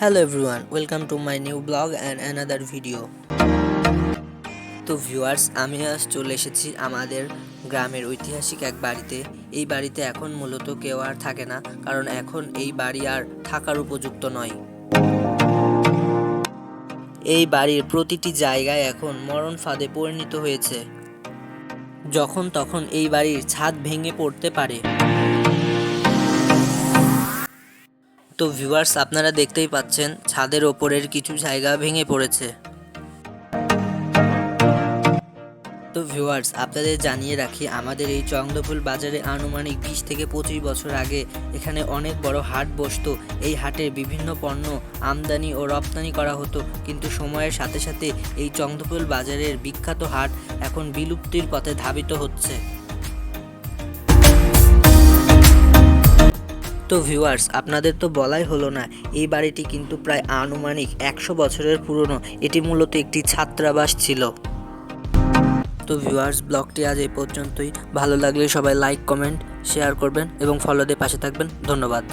Hello everyone welcome to my new blog and another video তো viewers আমি আজ চলে এসেছি আমাদের গ্রামের ঐতিহাসিক এক বাড়িতে। এই বাড়িতে এখন মূলত কেউ আর থাকে না, কারণ এখন এই বাড়ি আর থাকার উপযুক্ত নয়। এই বাড়ির প্রতিটি জায়গায় এখন মরণ ফাঁদে পরিণত হয়েছে। যখন তখন এই বাড়ির ছাদ ভেঙে পড়তে পারে। তো ভিউয়ার্স আপনারা দেখতেই পাচ্ছেন, ছাদের ওপরের কিছু জায়গা ভেঙে পড়েছে। তো ভিউয়ার্স আপনাদের জানিয়ে রাখি, আমাদের এই চন্দ্রফুল বাজারে আনুমানিক বিশ থেকে পঁচিশ বছর আগে এখানে অনেক বড় হাট বসতো। এই হাটে বিভিন্ন পণ্য আমদানি ও রপ্তানি করা হতো। কিন্তু সময়ের সাথে সাথে এই চন্দ্রফুল বাজারের বিখ্যাত হাট এখন বিলুপ্তির পথে ধাবিত হচ্ছে। তো ভিউয়ার্স আপনাদের তো বলাই হলো না, এই বাড়িটি কিন্তু প্রায় আনুমানিক একশো বছরের পুরনো। এটি মূলত একটি ছাত্রাবাস ছিল। তো ভিউয়ার্স ব্লগটি আজ এই পর্যন্তই। ভালো লাগলে সবাই লাইক কমেন্ট শেয়ার করবেন এবং ফলো দিয়ে পাশে থাকবেন। ধন্যবাদ।